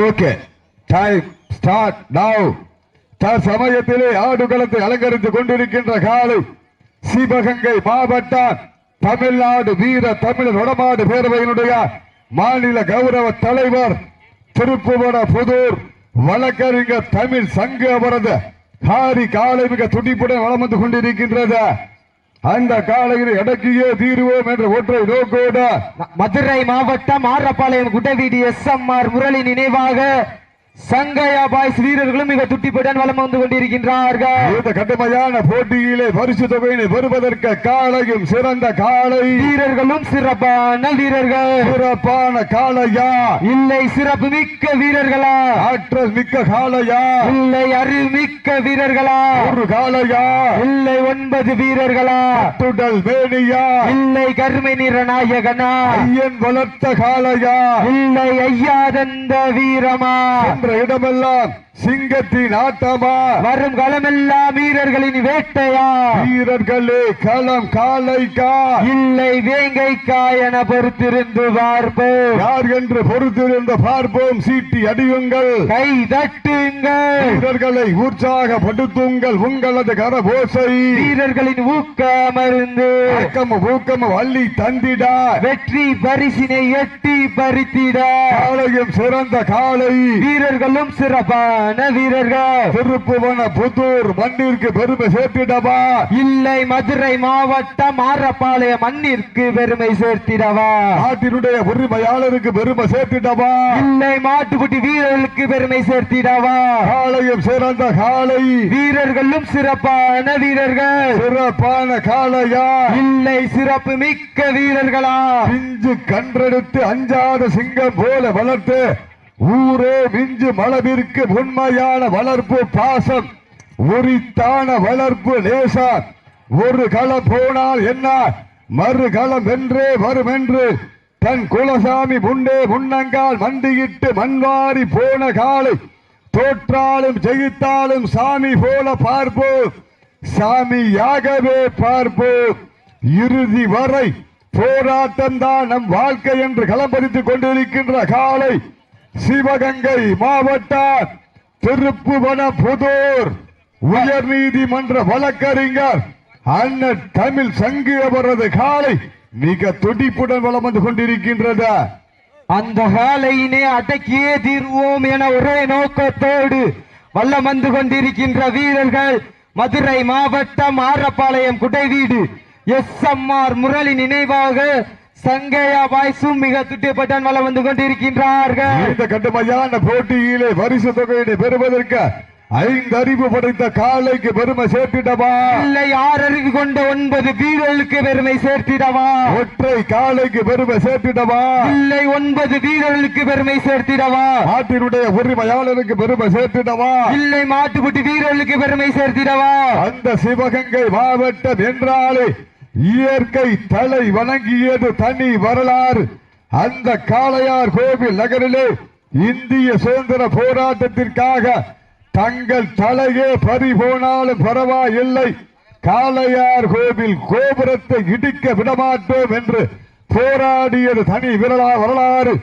Okay time start now தற்சமயத்திலே ஆடுகளத்தை அலங்கரித்துக் கொண்டிருக்கின்ற காலை சிவகங்கை மாவட்டம் தமிழ்நாடு வீர தமிழர் வடமாடு பேரவையினுடைய மாநில கௌரவ தலைவர் திருப்புவன புதூர் வழக்கறிஞர் தமிழ் சங்கு அவரது காரி காலை மிக துடிப்புடன் வளம் வந்து கொண்டிருக்கின்றது. அந்த காலையில் இடக்கியே தீருவோம் என்ற ஒற்றை நோக்கோடு மதுரை மாவட்டம் Arappalayam Kuttaveedu S M R Murali நினைவாக சங்கையா பாய்ஸ் வீரர்களும் மிக துட்டிப்புடன் வலம் வந்து கொண்டிருக்கின்றார்கள். இந்த கடுமையான போட்டியிலே பரிசு தொகையினை பெறுவதற்கு காலையும் சிறந்த காலை வீரர்களும் சிறப்பான வீரர்கள். சிறப்பான காளையா? இல்லை சிறப்பு மிக்க வீரர்களா? ஆற்றல் மிக்க காளையா? இல்லை அறிவுமிக்க வீரர்களா? ஒரு காளையா? இல்லை ஒன்பது வீரர்களா? துடல் மேனியா? இல்லை கருமை நிற நாயகனா? ஐயன் வளர்த்த காளையா? இல்லை ஐயாதந்த வீரமா? என்ற இடமெல்லாம் சிங்கத்தின் ஆட்டமா? வரும் களமெல்லாம் வீரர்களின் வேட்டையா? வீரர்களே களம் காளைக்கா இல்லை வேங்கைக்கா என பொறுத்திருந்து பார்ப்போம். யார் என்று பொறுத்திருந்து பார்ப்போம். சீட்டி அடியுங்கள். கை தட்டுங்கள். வீரர்களை உற்சாகப்படுத்துங்கள். உங்களது கரபோசை. வீரர்களின் ஊக்கமருந்து. ஊக்கம் ஊக்கம் வள்ளி தந்திட. வெற்றி பரிசினை எட்டி பறித்திட. காலையும் சிறந்த காலை வீரர்களும் சிறப்பான வீரர்கள் திருப்புவன புதூர் மண்ணிற்கு பெருமை சேர்த்திடவா? இல்லை மதுரை மாவட்டம் ஆரப்பாளையம் மண்ணிற்கு பெருமை சேர்த்திடவா? நாட்டினுடைய உரிமையாளருக்கு பெருமை சேர்த்திடவா? இல்லை மாட்டுக்குட்டி வீரர்களுக்கு பெருமை சேர்த்திடவா? காலையும் சிறந்த காலை வீரர்களும் சிறப்பான வீரர்கள். சிறப்பான காளையா? இல்லை சிறப்பு மிக்க வீரர்களா? பிஞ்சு கன்றெடுத்து அஞ்சாத சிங்கம் போல வளர்த்து ஊரே மிஞ்சு மளவிற்கு உண்மையான வளர்ப்பு பாசம். உரித்தான வளர்ப்பு லேசான் ஒரு களம் போனால் என்ன? மறு களம் வென்றே வரும் என்று தன் குலசாமி முன்னே முன்னங்கால் மண்டியிட்டு மண்வாரி போன காலை. தோற்றாலும் ஜெயித்தாலும் சாமி போல பார்ப்போம் சாமியாகவே பார்ப்போம் இறுதி வரை போராட்டம் தான் நம் வாழ்க்கை என்று களம்பறித்துக் கொண்டிருக்கின்ற காலை. சிவகங்கை மாவட்டம் திருப்புவன புதூர் உயர் நீதிமன்ற வழக்கறிஞர் அண்ணன் தமிழ் சங்கு அவரது காலை மிக துடிப்புடன் வளம் வந்து கொண்டிருக்கின்றது. அந்த காலையினை அடக்கியே தீர்வோம் என ஒரே நோக்கத்தோடு வல்லம் வந்து கொண்டிருக்கின்ற வீரர்கள் மதுரை மாவட்டம் Arappalayam Kudaiveedu. S M R Murali நினைவாக சங்கையா பாய்ஸும் மிக துட்டிப்பட்டான் வல்லம் வந்து கொண்டிருக்கின்றார்கள். இந்த கடுமையான போட்டியிலே பரிசு தொகையினை பெறுவதற்கு ஐந்து அறிவு படைத்த காலைக்கு பெருமை சேர்த்திடவா? இல்லை ஆறு அறிவு கொண்ட ஒன்பது வீரர்களுக்கு பெருமை சேர்த்திடவா? ஒற்றை காலைக்கு பெருமை சேர்த்திடவா? இல்லை ஒன்பது வீரர்களுக்கு பெருமை சேர்த்திடவா? நாட்டினுடைய உரிமையாளருக்கு பெருமை சேர்த்திடவா? இல்லை மாட்டுக்குட்டி வீரர்களுக்கு பெருமை சேர்த்திடவா? அந்த சிவகங்கை மாவட்டம் என்றாலே இயற்கை தலை வணங்கியது தனி வரலாறு. அந்த காளையார் கோவில் நகரிலே இந்திய சுதந்திர போராட்டத்திற்காக தங்கள் தலையே பறி போனாலும் பரவாயில்லை. காளையார் கோவில் கோபுரத்தை இடிக்க விடமாட்டோம் என்று போராடியது தனி விரலா வரலாறு.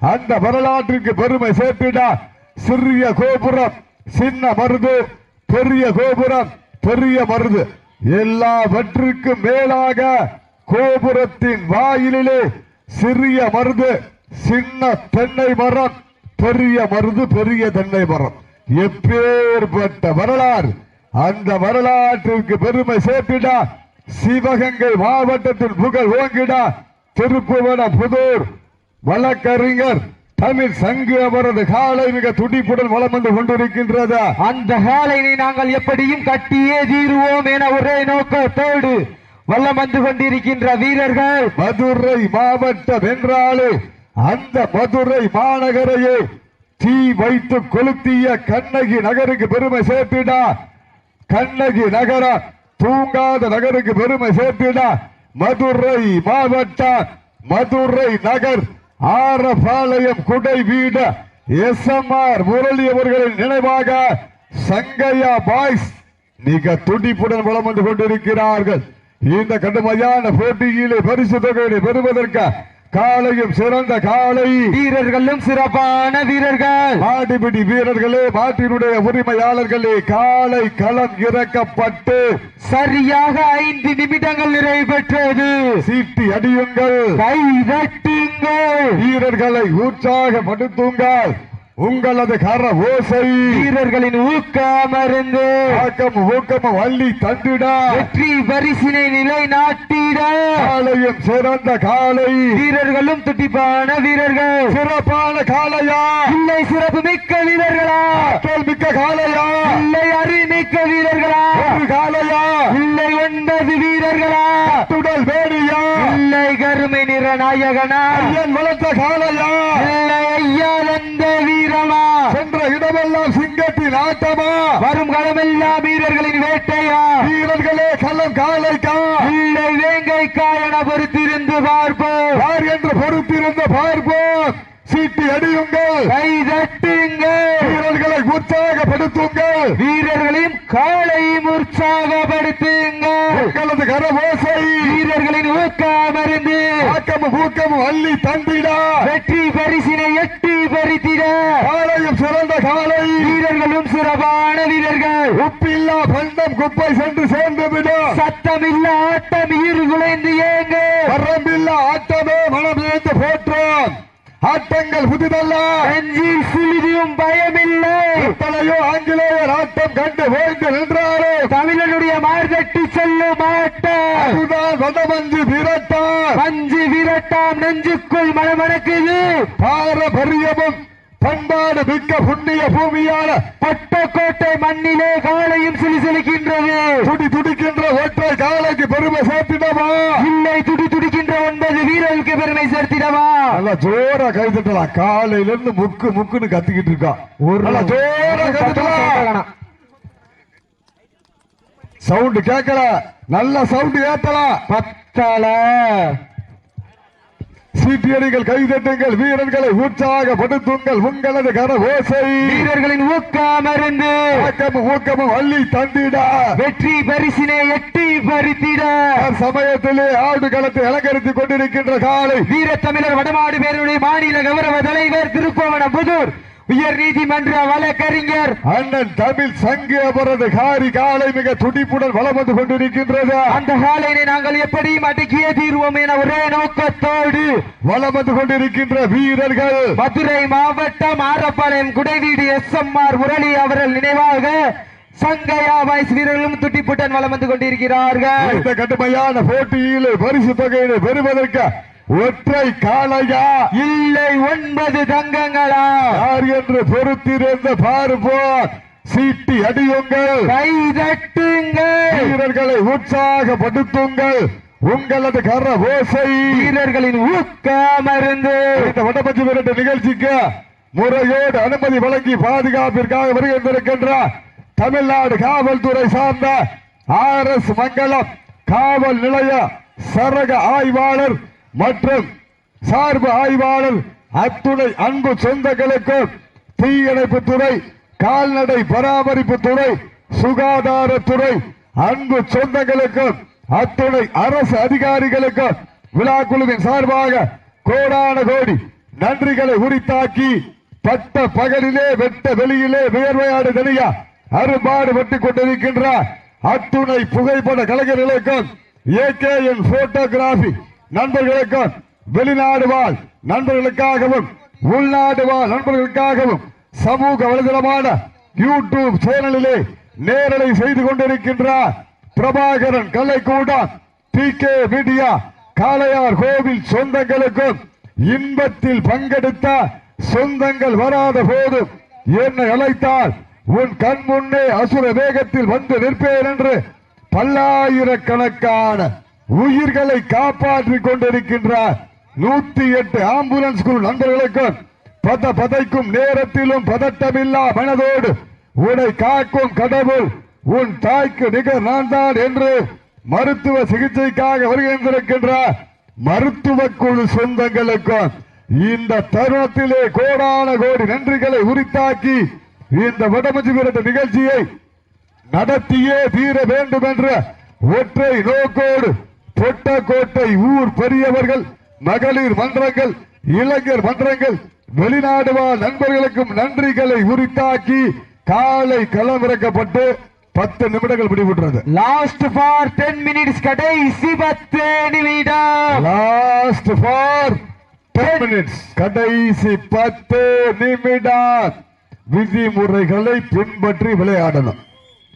அந்த வரலாற்றிற்கு பெருமை சேர்த்துடா. சிறிய கோபுரம் சின்ன மருது பெரிய கோபுரம் பெரிய மருது. எல்லாவற்றுக்கும் மேலாக கோபுரத்தின் வாயிலிலே சிறிய மருது சின்ன தென்னை மரம் பெரிய மருது பெரிய தென்னை மரம். எப்பேற்பட்ட வரலாறு அந்த வரலாற்றிற்கு பெருமை சேர்த்திடா. சிவகங்கை மாவட்டத்தில் புகழ் ஓங்கிடா. திருப்புவன புதூர் வழக்கறிஞர் தமிழ் சங்கு அவரது காலை மிக துடிப்புடன் வளம் வந்து கொண்டிருக்கின்றது. அந்த காலையை நாங்கள் எப்படியும் கட்டியே தீருவோம் என ஒரே நோக்கத்தோடு வல்லம் வந்து கொண்டிருக்கின்ற வீரர்கள். மதுரை மாவட்டம் என்றாலே அந்த மதுரை மாநகரையே தீ வைத்து கொளுத்திய கண்ணகி நகருக்கு பெருமை சேர்த்திடா. கண்ணகி நகர தூங்காத நகருக்கு பெருமை சேர்த்திடா. மதுரை மாவட்டம் மதுரை நகர் ஆரபாளையம் குடை வீட எஸ் எம் ஆர் முரளி அவர்களின் நினைவாக சங்கையா பாய்ஸ் மிக துடிப்புடன் வளம் வந்து கொண்டிருக்கிறார்கள். இந்த கடுமையான போட்டியிலே பரிசு தொகையை பெறுவதற்கு காலையும் சிறந்த காலை வீரர்களும் சிறப்பான வீரர்கள். மாடுபிடி வீரர்களே மாட்டினுடைய உரிமையாளர்களே காலை களம் இறக்கப்பட்டு சரியாக ஐந்து நிமிடங்கள் நிறைவு பெற்றது. சீட்டி அடியுங்கள். கை தட்டுங்கள். வீரர்களை உற்சாகப்படுத்துங்கள். உங்களது கர ஓசை. வீரர்களின் ஊக்கமருந்து. ஆக்கம் ஊக்கம் வள்ளி தந்திட. வெற்றி பரிசினை நிலைநாட்டிட. காலையும் சிறந்த காலை வீரர்களும் துட்டிப்பான வீரர்கள். சிறப்பான காலையா இல்லை சிறப்பு மிக்க வீரர்களா. ஆற்றல் மிக்க காலையா இல்லை அறிமிக்க வீரர்களா. ஒரு காலையா இல்லை ஒன்பது வீரர்களா. துடல் வேடியா இல்லை கருமை நிற நாயகனா. வளர்த்த காலையா இல்லை ஐயா வந்த வீரமா சென்ற இடமெல்லாம் சிங்கத்தின் ஆட்டமா? வரும் களமெல்லாம் வீரர்களின் வேட்டையா? வீரர்களே களம் காலைக்கா? இல்லை வேங்கைக்கா என பொறுத்திருந்து பார்ப்போம். யார் என்று பொறுத்திருந்த பார்ப்போம். சீட்டி அடியுங்கள். கை தட்டுங்கள். வீரர்களை உற்சாகப்படுத்துங்கள். வீரர்களையும் காலையும் உற்சாகப்படுத்துங்கள். உங்களது கரவோசை வீரர்களின் ஊக்கமருந்து ஆக்கமும் ஊக்கமும் அள்ளி தந்திட. வெற்றி காலையும் சிறந்த காலை வீரர்களும் சிறப்பான வீரர்கள். உப்பில்லா பண்டம் குப்பை சென்று சேர்ந்து விடும் சத்தமில்ல ஆட்டம் ஈறு குலைந்து ஏங்க. வரம்பில்லா ஆட்டமே மனம் இழந்து போற்றோம் ஆட்டங்கள் புதிதல்ல. நெஞ்சில் சிறிதும் பயமில்லை. எத்தனையோ ஆங்கிலேயர் ஆட்டம் கண்டு ஓய்ந்து நின்றாலும் தமிழனுடைய மார்தட்டி செல்லும் ஆட்டம். அதுதான் வடமஞ்சு விரட்டார் மஞ்சு விரட்டாம் நெஞ்சுக்குள் மனமணக்குது. பாரபரியமும் பண்பாடு மிக்க புண்ணிய பூமியான பட்டக்கோட்டை மண்ணிலே காலையும் சிலிசிலிக்கின்றது. துடி துடிக்கின்ற ஒற்றை காலைக்கு பெருமை சேர்த்திடமா இல்லை துடி துடிக்கின்ற ஒன்பது வீரர்களுக்கு பெருமை சேர்த்திடவா? நல்லா ஜோரா கை தட்டலாம் காலையில இருந்து முக்கு முக்குன்னு கத்திக்கிட்டு இருக்கா. ஒரு நல்லா ஜோரா கை தட்டலாம் சவுண்ட் கேட்கல. நல்ல சவுண்ட் ஏத்தலாம். பத்தல. சீட்டியடிகள் கைதட்டுங்கள் வீரர்களை உற்சாகப்படுத்துங்கள் உங்களது கர ஓசை. வீரர்களின் ஊக்கமருந்து ஆக்கமும் ஊக்கமும் அள்ளி தந்திட. வெற்றி பரிசினை எட்டி பறித்திட. சமயத்திலே ஆடு களத்தை அலங்கரித்துக் கொண்டிருக்கின்ற காலை. வீரத்தமிழர் வடமாடு பேருடைய மாநில கௌரவ தலைவர் திருப்பவனம் புதூர் உயர் நீதிமன்ற வழக்கறிஞர் அண்ணன் தமிழ் சங்கு அவரது காரி காலை மிக துடிப்புடன் வலம் வந்து கொண்டிருக்கின்றது. அந்த காலையினை நாங்கள் எப்படி அடக்கிய தீர்வோம் என ஒரே நோக்கத்தோடு வலம் வந்து கொண்டிருக்கின்ற வீரர்கள். மதுரை மாவட்டம் Arappalayam Kudaiveedu S M R Murali அவர்கள் நினைவாக சங்கையா வாய்ஸ் வீரர்களும் துட்டிப்புட்டன் வலம் வந்து கொண்டிருக்கிறார்கள். இந்த கடுமையான போட்டியில் பரிசு தொகையினை பெறுவதற்கு ஒற்றை காளையா? இல்லை ஒன்பது தங்கங்களா? யார் என்று பொறுத்திருந்த பார்ப்போம். சீட்டி அடியுங்கள். கை தட்டுங்கள். வீரர்களை உற்சாகப்படுத்துங்கள். உங்களது கர ஓசை. வீரர்களின் ஊக்கமருந்து. இந்த வடபட்ச விரட்டு நிகழ்ச்சிக்கு முறையோடு அனுமதி வழங்கி பாதுகாப்பிற்காக வருகின்றிருக்கின்ற தமிழ்நாடு காவல்துறை சார்ந்த ஆர் எஸ் மங்கலம் காவல் நிலைய சரக ஆய்வாளர் மற்றும் சார்பு ஆய்வாளர் அத்துணை அன்பு சொந்தங்களுக்கும் தீயணைப்பு துறை கால்நடை பராமரிப்பு துறை சுகாதாரத்துறை அன்பு சொந்தங்களுக்கும் அத்துணை அரசு அதிகாரிகளுக்கும் விழா குழுவின் சார்பாக கோடான கோடி நன்றிகளை உரித்தாக்கி பட்ட பகலிலே வெட்ட வெளியிலே வியர்வையாடு தனியா அரும்பாடுபட்டு கொண்டிருக்கின்ற அத்துணை புகைப்பட கலைஞர்களுக்கும் ஏகேஎன் போட்டோகிராபி நண்பர்களுக்கும் வெளிநாடு வாழ் நண்பர்களுக்காகவும் உள்நாடு வாழ் நண்பர்களுக்காகவும் சமூக வலைதளமான யூடியூப் சேனலிலே நேரலை செய்து கொண்டிருக்கின்றார் Prabhakaran Kalaikoodam T K media Kalaiyar Kovil சொந்தங்களுக்கும் இன்பத்தில் பங்கெடுத்த சொந்தங்கள் வராத போதும் என்னை அழைத்தால் உன் கண் முன்னே அசுர வேகத்தில் வந்து நிற்பேன் என்று பல்லாயிரக்கணக்கான உயிர்களை காப்பாற்றிக் கொண்டிருக்கின்ற நூத்தி எட்டு ஆம்புலன்ஸ் குழு நண்பர்களுக்கும் பத பதைக்கும் நேரத்திலும் பதட்டமில்லா மனதோடு உன்னை காக்கும் கடவுள் உன் தாய்க்கு நிகர் நான் தான் என்று மருத்துவ சிகிச்சைக்காக வருகின்றிருக்கின்ற மருத்துவ குழு சொந்தங்களுக்கும் இந்த தருணத்திலே கோடான கோடி நன்றிகளை உரித்தாக்கி இந்த வடமஞ்சு விரட்டு நிகழ்ச்சியை நடத்தியே தீர வேண்டும் என்ற ஒற்றை நோக்கோடு தொட்டக்கோட்டை ஊர் பெரியவர்கள் மகளிர் மன்றங்கள் இளைஞர் மன்றங்கள் வெளிநாடு வாழ் நண்பர்களுக்கும் நன்றிகளை உரித்தாக்கி காலை களமிறக்கப்பட்டு பத்து நிமிடங்கள் முடிவுற்றது. லாஸ்ட் ஃபார் டென் மினிட்ஸ் கடைசி பத்து நிமிடம். லாஸ்ட் ஃபார் டென் மினிட்ஸ் கடைசி பத்து நிமிடம். விதிமுறைகளை பின்பற்றி விளையாடணும்.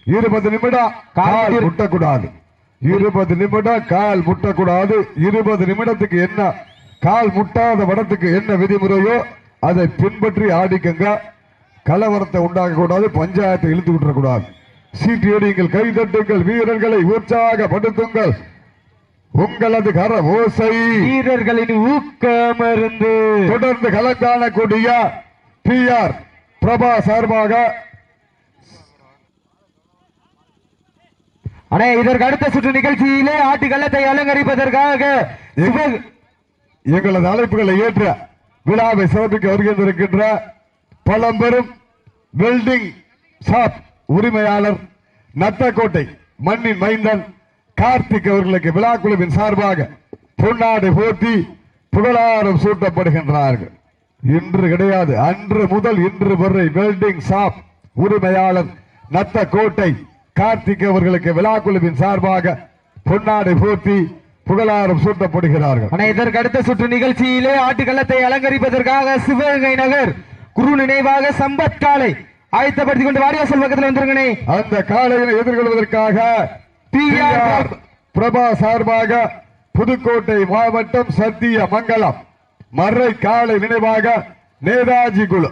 இருபது நிமிடம். கால் முட்டக்கூடாது. இருபது நிமிடம் கால் முட்டக்கூடாது. இருபது நிமிடத்துக்கு என்ன? கால் முட்டாத படத்துக்கு என்ன விதிமுறையோ அதை பின்பற்றி ஆடிக்கங்க. கலவரத்தை உண்டாக்க கூடாது பஞ்சாயத்தை இழுத்து விட்டுறக்கூடாது. சீட்டியடிங்கள் கைதட்டுங்கள் வீரர்களை உற்சாகப்படுத்துங்கள். உங்களது கர ஓசை. வீரர்களின் ஊக்கம் இருந்து தொடர்ந்து கலங்காணக்கூடிய பி ஆர் பிரபா சார்பாக ஆனா இதற்கு அடுத்த சுற்று நிகழ்ச்சியிலே ஆட்டுக்களத்தை அலங்கரிப்பதற்காக எங்களது அழைப்புகளை ஏற்ற விழாவை சிறப்பிக்க வருகின்றிருக்கின்ற பழம்பெரும் வெல்டிங் ஷாப் உரிமையாளர் நத்தக்கோட்டை மண்ணின் மைந்தன் கார்த்திக் அவர்களுக்கு விழா குழுவின் சார்பாக பொன்னாடை போட்டி புகழாரம் சூட்டப்படுகின்றார்கள். இன்று கிடையாது அன்று முதல் இன்று வரை வெல்டிங் ஷாப் உரிமையாளர் நத்தக்கோட்டை கார்த்திக் அவர்களுக்கு விழா குழுவின் சார்பாக பொன்னாடை போட்டி புகழாரம் சூட்டப்படுகிறார்கள். இதற்கு அடுத்த சுற்று நிகழ்ச்சியிலே ஆட்டுக்களத்தை அலங்கரிப்பதற்காக சிவகங்கை நகர் குரு நினைவாக சம்பத் காலை ஆயத்தப்படுத்திக் கொண்டு வாரியாசல் பக்கத்தில் வந்துருங்கண்ணே. அந்த காளையினை எதிர்கொள்வதற்காக பிரபா சார்பாக புதுக்கோட்டை மாவட்டம் சத்திய மங்கலம் மர்ரை காளை நினைவாக நேதாஜி குழு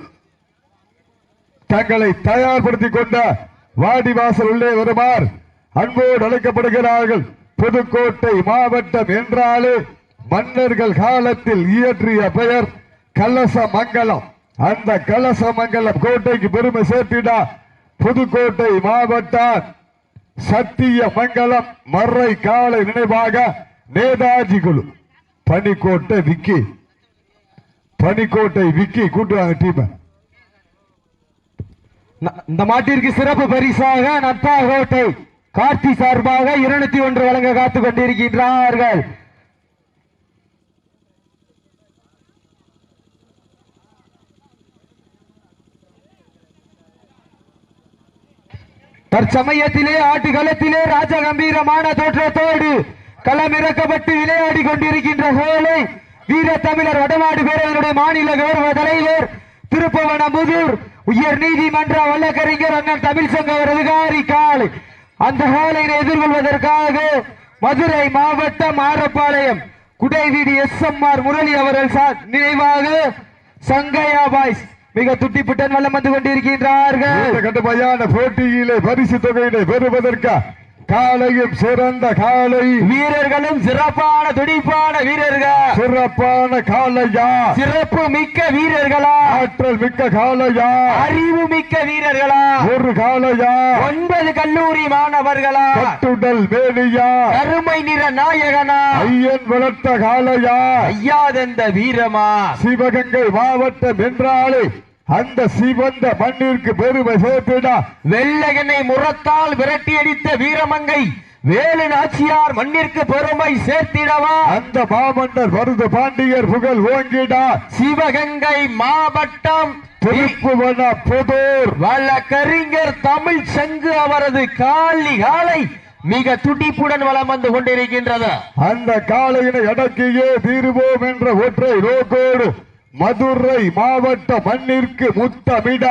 தங்களை தயார்படுத்திக் கொண்ட வாடிவாசல் உள்ளே வருமாறு அன்போடு அழைக்கப்படுகிறார்கள். புதுக்கோட்டை மாவட்டம் என்றாலே மன்னர்கள் காலத்தில் இயற்றிய பெயர் கலசமங்கலம். அந்த கலசமங்கலம் கோட்டைக்கு பெருமை சேர்த்திடா. புதுக்கோட்டை மாவட்டம் சத்திய மங்கலம் மறை காலை நினைவாக நேதாஜி குழு. பனிக்கோட்டை விக்கி. பனிக்கோட்டை விக்கி கூட்டுவாங்க டீமை. இந்த மாட்டிற்கு சிறப்பு பரிசாக நத்தா கோட்டை. கார்த்தி சார்பாக இருநூத்தி ஒன்று வழங்க காத்துக் கொண்டிருக்கின்றார்கள். தற்சமயத்திலே ஆட்டுக்களத்திலே ராஜ கம்பீரமான தோற்றத்தோடு களமிறக்கப்பட்டு விளையாடி கொண்டிருக்கின்ற சோலை வீர தமிழர் வடமாடு பேரவையினுடைய மாநில கௌரவ தலைவர் திருப்பவனமுதூர் உயர் நீதிமன்ற வழக்கறிஞர் அண்ணன் தமிழ் சங்க அதிகாரி காலை அந்த காலையை எதிர்கொள்வதற்காக மதுரை மாவட்டம் Arappalayam Kudaiveedu S M R Murali அவர்கள் சார் நினைவாக சங்கையா பாய்ஸ் மிக துட்டிப்புடன் வல்லம் வந்து கொண்டிருக்கின்றார்கள். போட்டியிலே பரிசு தொகையினை பெறுவதற்கு காலையும் சிறந்த காலை. வீரர்களும் சிறப்பான துடிப்பான வீரர்கள். சிறப்பான காலையா? சிறப்பு மிக்க வீரர்களா? ஆற்றல் மிக்க காலையா? அறிவு மிக்க வீரர்களா? ஒரு காலையா? ஒன்பது கல்லூரி மாணவர்களா? கட்டுடல் வேலியா? கருமை நிற நாயகனா? ஐயன் வளர்த்த காலையா? ஐயாதந்த வீரமா? சிவகங்கை மாவட்டம் என்றாலே அந்த சிவந்த மண்ணிற்கு பெருமை சேர்த்திடா. வெள்ளகனை முரத்தால் விரட்டி அடித்த வீரமங்கை. வேலு நாச்சியார் மண்ணிற்கு பெருமை சேர்த்திடவா. அந்த மாமன்னர் மருது பாண்டியர் புகழ் ஓங்கிடா. சிவகங்கை மாவட்டம் திருப்புவன புதூர். வழக்கறிஞர் தமிழ் சங்கு அவரது காலி காலை மிக துடிப்புடன் வலம் வந்து கொண்டிருக்கின்றது. அந்த காளையினை அடக்கியே தீருவோம் என்ற ஒற்றை நோக்கோடு மதுரை மாவட்ட மண்ணிற்கு முத்தமிட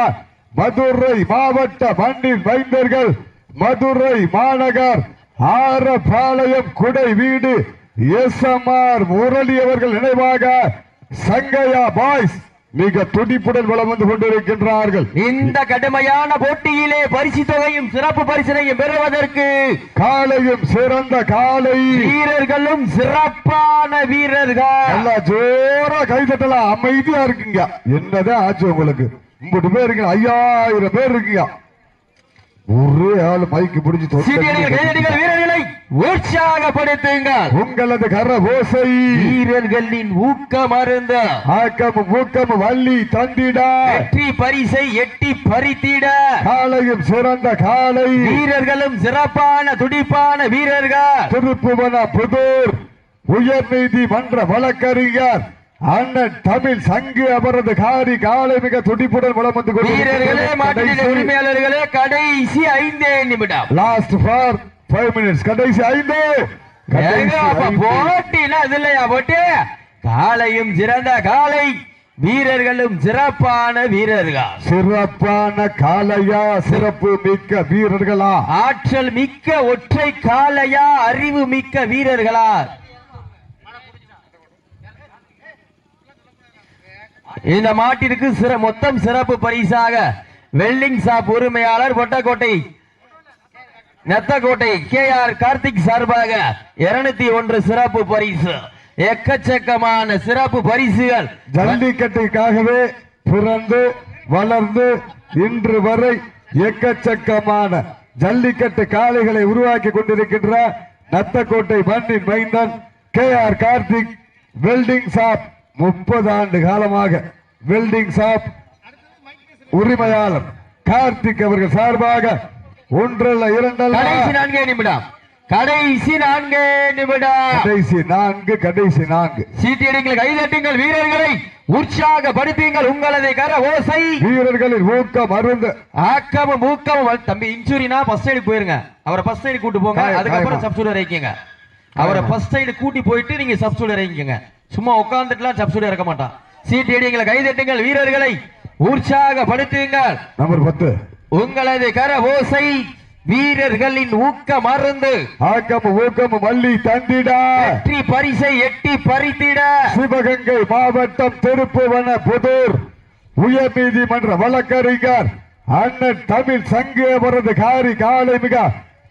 மதுரை மாவட்ட மண்ணின் வைந்தர்கள் மதுரை மாநகர் ஆரப்பாளையம் குடை வீடு எஸ் எம் ஆர் முரளி அவர்கள் நினைவாக சங்கையா பாய்ஸ் மிக துடிப்புடன் வலம் வந்து கொண்டிருக்கின்றார்கள். இந்த கடுமையான போட்டியிலே பரிசு தொகையும் சிறப்பு பரிசினையும் பெறுவதற்கு காளையும் சிறந்த காளை வீரர்களும் சிறப்பான வீரர்கள். நல்லா ஜோரா கை தட்டலாம் அமைதியா இருக்குங்க. என்னதான் ஆச்சு உங்களுக்கு? உங்கள்கிட்ட பேர் இருக்கீங்க ஐயாயிரம் பேர் இருக்கீங்க. ஒரே ஆளு மைக்கு பிடிச்சு வீரர்களை உற்சாகப்படுத்துங்கள். உங்களது கர ஓசை வீரர்களின் ஊக்கம் அருந்த. ஆக்கம் ஊக்கம் வள்ளி தந்திடா. வெற்றி பரிசை எட்டி பறித்திட. காளையும் சிறந்த காளை. வீரர்களும் சிறப்பான துடிப்பான வீரர்கள். திருப்புவன புதூர். உயர் நீதிமன்ற வழக்கறிஞர். அண்ணன் தமிழ் சங்கு அவரது காரி காலை மிக துடிப்புடன் வளம் வந்து வீரர்களே மாட்டின உரிமையாளர்களே கடைசி ஐந்தே நிமிடம். லாஸ்ட் ஃபார் ஃபைவ் மினிட்ஸ் கடைசி ஐந்து. போட்டினா அது இல்லையா போட்டு? காலையும் சிறந்த காலை வீரர்களும் சிறப்பான வீரர்கள். சிறப்பான காலையா சிறப்பு மிக்க வீரர்களா? ஆற்றல் மிக்க ஒற்றை காலையா அறிவு மிக்க வீரர்களா? இந்த மாட்டிற்கு சிற மொத்தம் சிறப்பு பரிசாக வெல்டிங் ஷாப் உரிமையாளர் பொட்டக்கோட்டை நெத்தக்கோட்டை கே ஆர் கார்த்திக் சார்பாக இருநூத்தி ஒன்று சிறப்பு பரிசு. எக்கச்சக்கமான சிறப்பு பரிசுகள். ஜல்லிக்கட்டுக்காகவே பிறந்து வளர்ந்து இன்று வரை எக்கச்சக்கமான ஜல்லிக்கட்டு காளைகளை உருவாக்கி கொண்டிருக்கின்ற நத்தக்கோட்டை மண்ணின் மைந்தன் K R Karthik welding shop. முப்பது ஆண்டு காலமாக வெல்டிங் ஷாப் உரிமையாளர் கார்த்திக் அவர்கள் சார்பாக ஒன்றல்ல இரண்டல்ல கடைசி நான்கே நிமிடம். கடைசி நான்கே நிமிடம். கடைசி நான்கு கடைசி நான்கு. சீட்டியடிங்கள் கைதட்டுங்கள் வீரர்களை. உற்சாகப்படுத்துங்கள் உங்களது கர ஓசை. வீரர்களின் ஊக்கம் அருந்து ஆக்கமும் ஊக்கமும் தம்பி இன்சூரினா ஃபர்ஸ்ட் எய்டு போயிருங்க. அவரை ஃபர்ஸ்ட் எய்டு கூட்டு போங்க. அதுக்கப்புறம் காயமா? சப்சூட் இறக்கிங்க. அவரை ஃபர்ஸ்ட் எய்டு கூட்டி போயிட்டு நீங்க சப்சூட் இறக்கிங்க சும்மா உட்கார்ந்துட்டுலாம் சப்சூட் இறக்க மாட்டான். சீட் எடிங்களை கைதட்டுங்கள் வீரர்களை உற்சாகப்படுத்துங்கள். நம்பர் பத்து. உங்களது கர ஓசை வீரர்களின் ஊக்க மருந்து. ஆக்கம் ஊக்கம் மல்லி தந்திடா. வெற்றி பரிசை எட்டி பறித்திட. சிவகங்கை மாவட்டம் திருப்புவன புதூர். உயர் நீதிமன்ற வழக்கறிஞர் அண்ணன் தமிழ் சங்கு அவரது காரி காலை மிக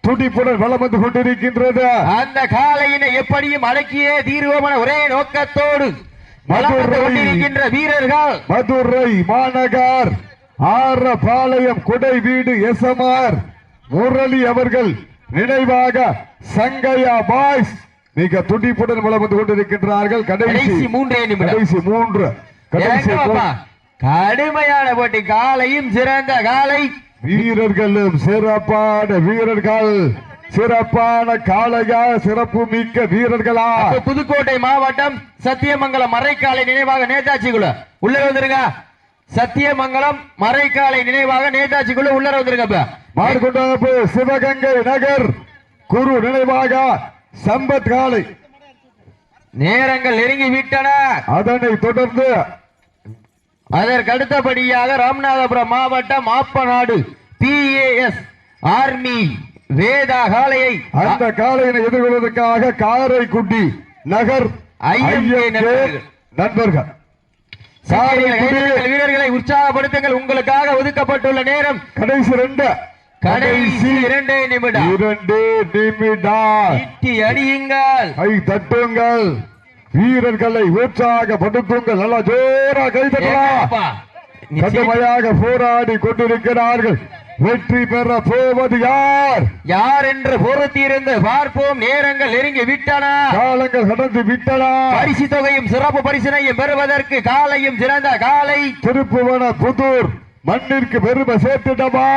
துடிப்புடன் வலம் வந்து கொண்டிருக்கின்றது. அந்த காலையினை எப்படியும் அடக்கியே தீர்வோம் என ஒரே நோக்கத்தோடு. கொண்டிருக்கின்ற வீரர்கள். மதுரை மாநகர் ஆரபாளையம் குடை வீடு எஸ்எம்ஆர் முரளி அவர்கள் நினைவாக சங்கையா பாய்ஸ் மிக துடிப்புடன் வலம் வந்து கொண்டிருக்கின்றார்கள். கடைசி மூன்றே கடைசி மூன்று. கடைசி. கடுமையான போட்டி. காலையும் சிறந்த காலை வீரர்களும் சிறப்பான வீரர்கள் சிறப்பான காளையா சிறப்பு மிக்க வீரர்களா? புதுக்கோட்டை மாவட்டம் சத்தியமங்கலம் மறைக்காலை நினைவாக நேதாஜி குழு. உள்ள வந்துருங்க. சத்தியமங்கலம் மறைக்காலை நினைவாக நேதாஜி குழு உள்ள வந்துருங்க. மார்கொண்டாப்பு சிவகங்கை நகர் குரு நினைவாக சம்பத் காலை நேரங்கள் நெருங்கி விட்டன. அதனை தொடர்ந்து அதற்கு அடுத்தபடியாக ராமநாதபுரம் மாவட்டம் ஆப்பநாடு பிஏஎஸ் ஆர்மி வேதா காலையை அந்த காளையினை எதிர்கொள்வதற்காக காரைக்குடி நகர் நண்பர்கள். வீரர்களை உற்சாகப்படுத்துங்கள். உங்களுக்காக ஒதுக்கப்பட்டுள்ள நேரம் கடைசி ரெண்டு. கடைசி இரண்டே நிமிடம். இரண்டு நிமிடம். அடியுங்கள். தட்டுங்கள். வீரர்களை உற்சாகப்படுத்துங்கள் நல்லா ஜோரா கை தட்டலாம் ஏங்கப்பா, நீ சீட் கடுமையாக போராடி கொண்டிருக்கிறார்கள். வெற்றி பெற போவது யார்? யார் என்று பொறுத்திருந்து பார்ப்போம். நேரங்கள் நெருங்கி விட்டன. காலங்கள் கடந்து விட்டனா. பரிசு தொகையும் சிறப்பு பரிசினையும் பெறுவதற்கு காலையும் சிறந்த காலை. திருப்புவன புதூர் மண்ணிற்கு பெருமை சேர்த்திடவா?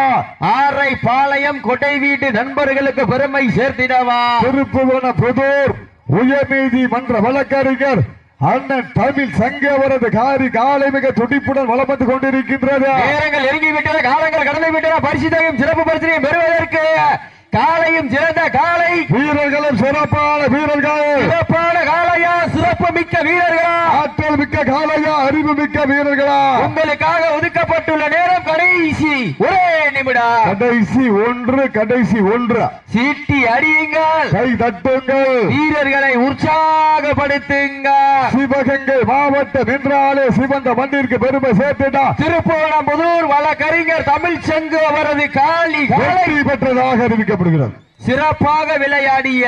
ஆரை பாளையம் கொட்டை வீட்டு நண்பர்களுக்கு பெருமை சேர்த்திடவா? திருப்புவன புதூர் உயர்நீதிமன்ற வழக்கறிஞர் அண்ணன் தமிழ் சங்க அவரது காரி காலை மிக துடிப்புடன் வளம் வந்து கொண்டிருக்கின்றது. நேரங்கள் நெருங்கிவிட்டன காலங்கள் கடந்து விட்டன பரிசு சிறப்பு பரிசினையும் பெறுவதற்கு காலையும் சிறந்த காலை வீரர்களும் சிறப்பான வீரர்கள். சிறப்பான காலையா சிறப்பு மிக்க வீரர்களா. ஆற்றல் மிக்க காலையா அறிவு மிக்க வீரர்களா. உங்களுக்காக ஒதுக்கப்பட்டுள்ள நேரம் கடைசி ஒரே நிமிடம். கடைசி ஒன்று கடைசி ஒன்று. சீட்டி அடியுங்கள். கை தட்டுங்கள். வீரர்களை உற்சாகப்படுத்துங்க சிவகங்கை மாவட்டம் என்றாலே சிவந்த மண்ணிற்கு பெருமை சேர்த்துட்டா. திருப்போணம் புதூர் வழக்கறிஞர் தமிழ் சங்கு அவரது காலி வெற்றி பெற்றதாக அறிவிக்கப்படுகிறது சிறப்பாக விளையாடிய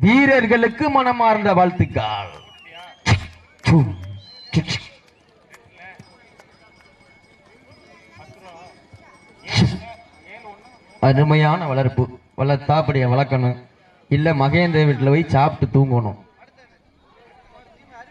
வீரர்களுக்கு மனமார்ந்த வாழ்த்துக்கள். அருமையான வளர்ப்பு வளர்த்தா அப்படியே வளர்க்கணும். இல்ல மகேந்திர வீட்டுல போய் சாப்பிட்டு தூங்கணும்.